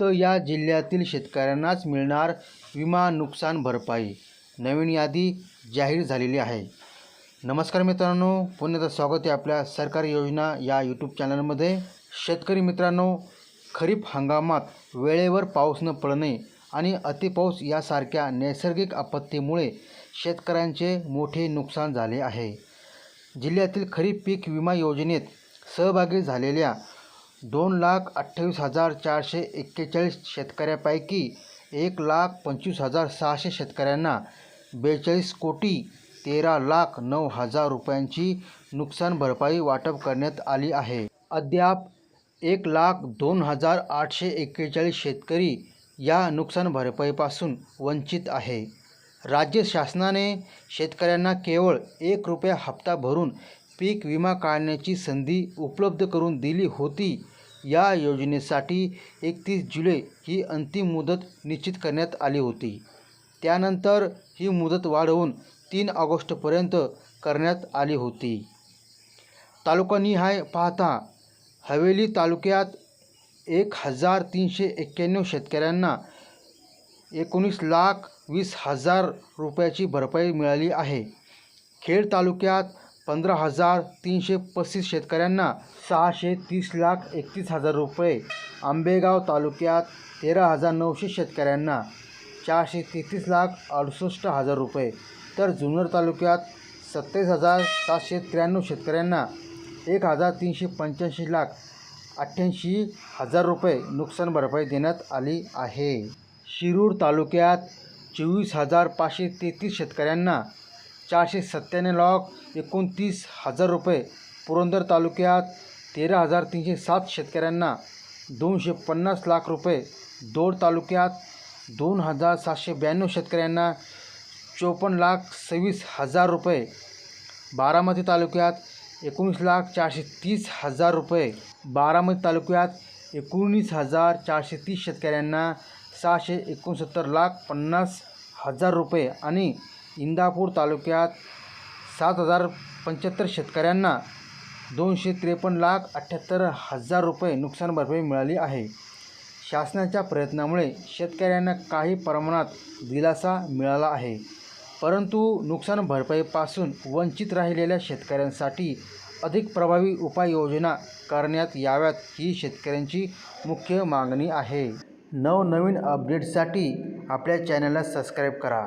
फक्त या जिल्ह्यातील शेतकऱ्यांनाच मिळणार विमा नुकसान भरपाई. नवीन यादी जाहीर झालेली आहे. नमस्कार मित्रांनो पुन्हा एकदा स्वागत आहे आपल्या सरकारी योजना या यूट्यूब चॅनलमध्ये शेतकरी मित्रांनो खरीप हंगामात वेळेवर पाऊस न पडणे आणि अतिपाऊस यासारख्या नैसर्गिक आपत्तीमुळे शेतकऱ्यांचे मोठे नुकसान झाले आहे. जिल्ह्यातील खरीप पीक विमा योजनेत सहभागी झालेल्या दोन लाख अठ्ठावीस हजार चारशे एक्केचाळीस शेतकऱ्यापैकी एक लाख पंचवीस हजार सहाशे शेतकऱ्यांना बेचाळीस कोटी तेरा लाख नऊ हजार रुपयांची नुकसान भरपाई वाटप करण्यात आली आहे. अद्याप एक लाख दोन हजार आठशे एक्केचाळीस शेतकरी या नुकसान भरपाईपासून वंचित आहे. राज्य शासनाने शेतकऱ्यांना केवळ एक रुपया हप्ता भरून पीक विमा काढण्याची संधी उपलब्ध करून दिली होती. या योजनेसाठी एकतीस जुलै ही अंतिम मुदत निश्चित करण्यात आली होती. त्यानंतर ही मुदत वाढवून तीन ऑगस्टपर्यंत करण्यात आली होती. तालुकानिहाय पाहता हवेली तालुक्यात एक हजार तीनशे एक्क्याण्णव शेतकऱ्यांना एकोणीस लाख वीस हजार रुपयाची भरपाई मिळाली आहे. खेड तालुक्यात पंधरा हजार तीनशे पस्तीस शेतकऱ्यांना सहाशे तीस लाख एकतीस हजार रुपये. आंबेगाव तालुक्यात तेरा हजार नऊशे शेतकऱ्यांना चारशे तेहतीस लाख अडुसष्ट हजार रुपये. तर जुन्नर तालुक्यात सत्तावीस हजार सातशे त्र्याण्णव शेतकऱ्यांना एक हजार तीनशे पंच्याऐंशी लाख अठ्ठ्याऐंशी हजार रुपये नुकसान भरपाई देण्यात आली आहे. शिरूर तालुक्यात चोवीस हजार पाचशे तेहतीस शेतकऱ्यांना चारशे सत्त्याण्णव लाख एकोणतीस हजार रुपये. पुरंदर तालुक्यात तेरा हजार तीनशे सात शेतकऱ्यांना दोनशे पन्नास लाख रुपये. दोड तालुक्यात दोन हजार सातशे ब्याण्णव शेतकऱ्यांना चोपन्न लाख सव्वीस हजार रुपये. बारामती तालुक्यात एकोणीस लाख चारशे तीस हजार रुपये. बारामती तालुक्यात एकोणीस हजार चारशे तीस शेतकऱ्यांना सहाशे एकोणसत्तर लाख पन्नास हजार रुपये आणि इंदापूर तालुक्यात सात हजार पंच्याहत्तर शेतकऱ्यांना दोनशे त्रेपन्न लाख अठ्ठ्याहत्तर हजार रुपये नुकसान भरपाई मिळाली आहे. शासनाच्या प्रयत्नामुळे शेतकऱ्यांना काही प्रमाणात दिलासा मिळाला आहे. परंतु नुकसान भरपाईपासून वंचित राहिलेल्या शेतकऱ्यांसाठी अधिक प्रभावी उपाययोजना करण्यात याव्यात ही शेतकऱ्यांची मुख्य मागणी आहे. नवनवीन अपडेटसाठी आपल्या चॅनलला सबस्क्राईब करा.